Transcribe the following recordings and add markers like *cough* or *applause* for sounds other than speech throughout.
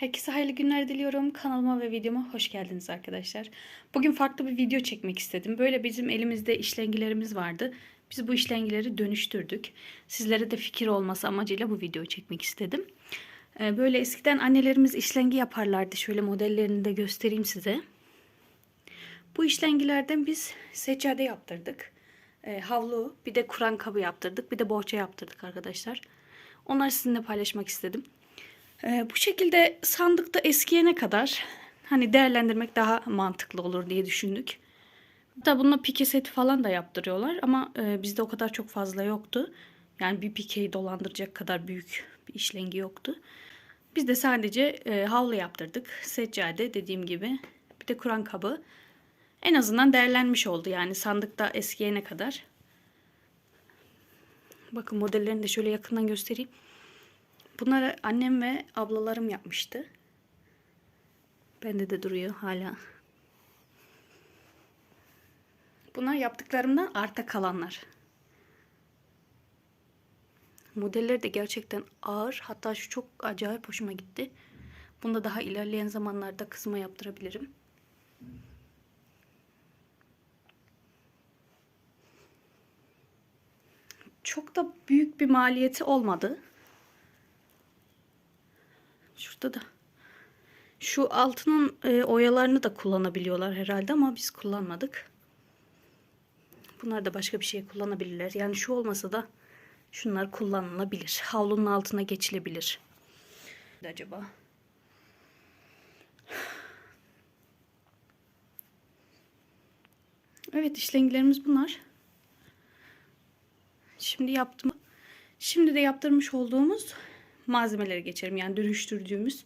Herkese hayırlı günler diliyorum. Kanalıma ve videoma hoş geldiniz arkadaşlar. Bugün farklı bir video çekmek istedim. Böyle bizim elimizde işlengilerimiz vardı. Biz bu işlengileri dönüştürdük. Sizlere de fikir olması amacıyla bu videoyu çekmek istedim. Ee, Böyle eskiden annelerimiz işlengi yaparlardı. Şöyle modellerini de göstereyim size. Bu işlengilerden biz seccade yaptırdık. Ee, havlu, bir de Kur'an kabı yaptırdık. Bir de bohça yaptırdık arkadaşlar. Onları sizinle paylaşmak istedim. Ee, bu şekilde sandıkta eskiyene kadar hani değerlendirmek daha mantıklı olur diye düşündük. Hatta bununla pike seti falan da yaptırıyorlar ama e, bizde o kadar çok fazla yoktu. Yani bir pikeyi dolandıracak kadar büyük bir işlengi yoktu. Biz de sadece e, havlu yaptırdık. Seccade dediğim gibi. Bir de Kur'an kabı. En azından değerlenmiş oldu yani sandıkta eskiyene kadar. Bakın modellerini de şöyle yakından göstereyim. Bunları annem ve ablalarım yapmıştı. Bende de duruyor hala. Bunlar yaptıklarımdan arta kalanlar. Modeller de gerçekten ağır. Hatta şu çok acayip hoşuma gitti. Bunu da daha ilerleyen zamanlarda kızıma yaptırabilirim. Çok da büyük bir maliyeti olmadı. Şurada da. Şu altının e, oyalarını da kullanabiliyorlar herhalde ama biz kullanmadık. Bunlar da başka bir şey kullanabilirler. Yani şu olmasa da şunlar kullanılabilir. Havlunun altına geçilebilir. Acaba? Evet işlengilerimiz bunlar. Şimdi yaptım. Şimdi de yaptırmış olduğumuz malzemelere geçelim. Yani dönüştürdüğümüz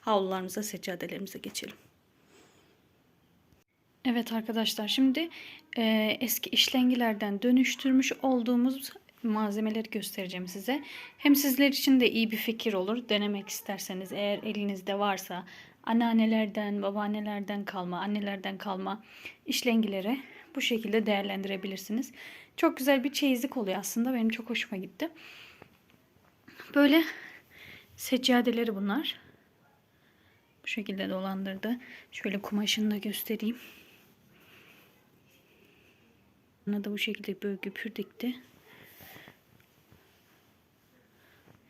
havlularımıza, seccadelerimize geçelim. Evet arkadaşlar şimdi e, eski işlengilerden dönüştürmüş olduğumuz malzemeleri göstereceğim size. Hem sizler için de iyi bir fikir olur. Denemek isterseniz eğer elinizde varsa anneannelerden, babaannelerden kalma, annelerden kalma işlengileri bu şekilde değerlendirebilirsiniz. Çok güzel bir çeyizlik oluyor aslında. Benim çok hoşuma gitti. Böyle seccadeleri bunlar. Bu şekilde dolandırdı. Şöyle kumaşını da göstereyim. Buna da bu şekilde böyle güpür dikti.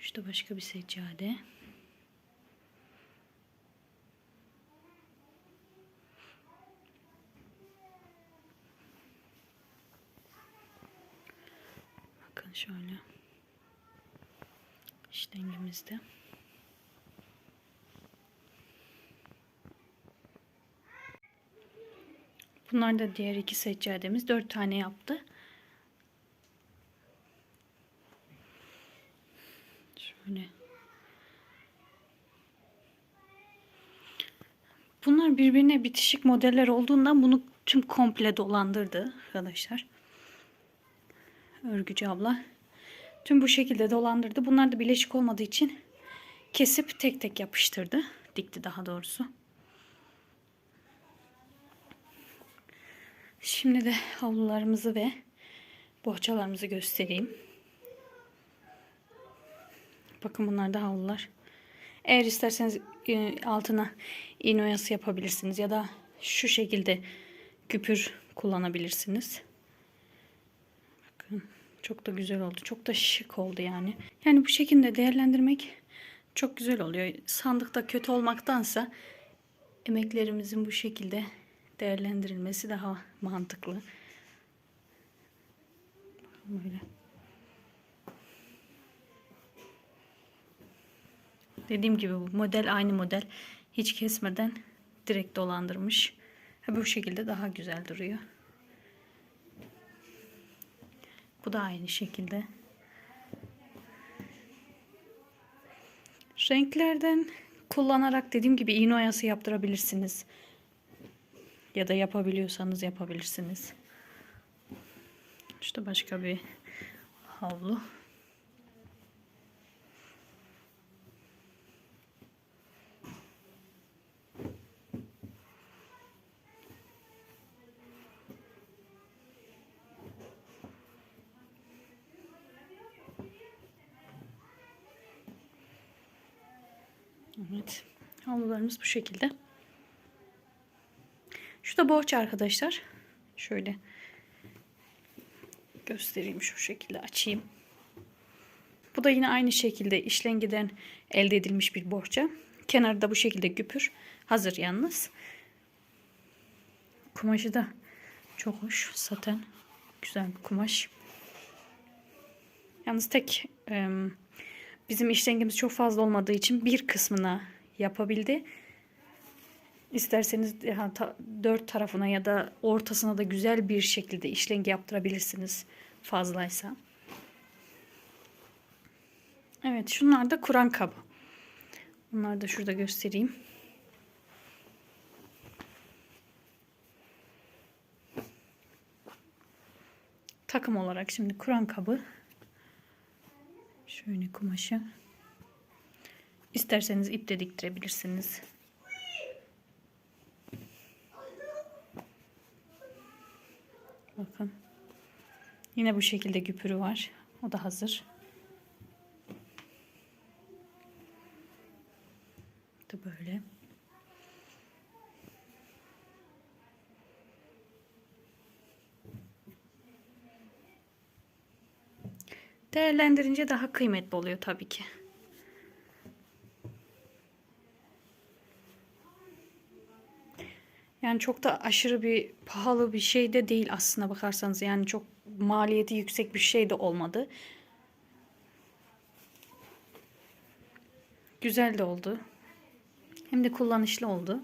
İşte başka bir seccade. Bakın şöyle. İşlengimizde. Bunlar da diğer iki seccademiz. Dört tane yaptı. Şöyle. Bunlar birbirine bitişik modeller olduğundan bunu tüm komple dolandırdı arkadaşlar. Örgücü abla. Tüm bu şekilde dolandırdı. Bunlar da bileşik olmadığı için kesip tek tek yapıştırdı. Dikti daha doğrusu. Şimdi de havlularımızı ve bohçalarımızı göstereyim. Bakın bunlar da havlular. Eğer isterseniz e, altına iğne oyası yapabilirsiniz ya da şu şekilde küpür kullanabilirsiniz. Bakın çok da güzel oldu. Çok da şık oldu yani. Yani bu şekilde değerlendirmek çok güzel oluyor. Sandıkta kötü olmaktansa emeklerimizin bu şekilde değerlendirilmesi daha mantıklı. Böyle. Dediğim gibi bu model aynı model. Hiç kesmeden direkt dolandırmış. Bu şekilde daha güzel duruyor. Bu da aynı şekilde. Renklerden kullanarak dediğim gibi iğne oyası yaptırabilirsiniz. Ya da yapabiliyorsanız yapabilirsiniz. İşte başka bir havlu. Evet. Havlularımız bu şekilde. Şu da bohça arkadaşlar. Şöyle göstereyim şu şekilde açayım. Bu da yine aynı şekilde işlengiden elde edilmiş bir bohça. Kenarda bu şekilde güpür. Hazır yalnız. Kumaşı da çok hoş. Saten. Güzel bir kumaş. Yalnız tek e, bizim işlengimiz çok fazla olmadığı için bir kısmına yapabildi. İsterseniz ya, ta, dört tarafına ya da ortasına da güzel bir şekilde işlengi yaptırabilirsiniz fazlaysa. Evet şunlar da Kur'an kabı. Bunları da şurada göstereyim. Takım olarak şimdi Kur'an kabı. Şöyle kumaşı. İsterseniz iple diktirebilirsiniz. Bakın. Yine bu şekilde güpürü var. O da hazır. Da böyle. Değerlendirince daha kıymetli oluyor tabii ki. Yani çok da aşırı bir pahalı bir şey de değil aslında bakarsanız. Yani çok maliyeti yüksek bir şey de olmadı. Güzel de oldu. Hem de kullanışlı oldu.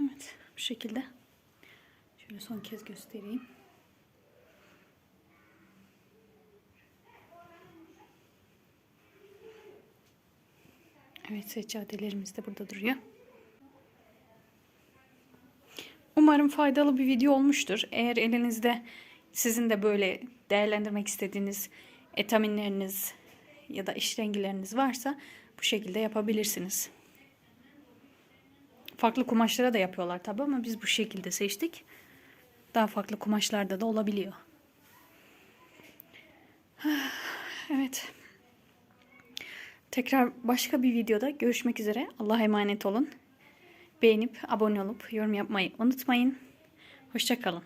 Evet bu şekilde. Şöyle son kez göstereyim. Evet seccadelerimiz de burada duruyor. Umarım faydalı bir video olmuştur. Eğer elinizde sizin de böyle değerlendirmek istediğiniz etaminleriniz ya da işlengileriniz varsa bu şekilde yapabilirsiniz. Farklı kumaşlara da yapıyorlar tabi ama biz bu şekilde seçtik. Daha farklı kumaşlarda da olabiliyor. *sighs* Evet. Tekrar başka bir videoda görüşmek üzere. Allah'a emanet olun. Beğenip abone olup yorum yapmayı unutmayın. Hoşçakalın.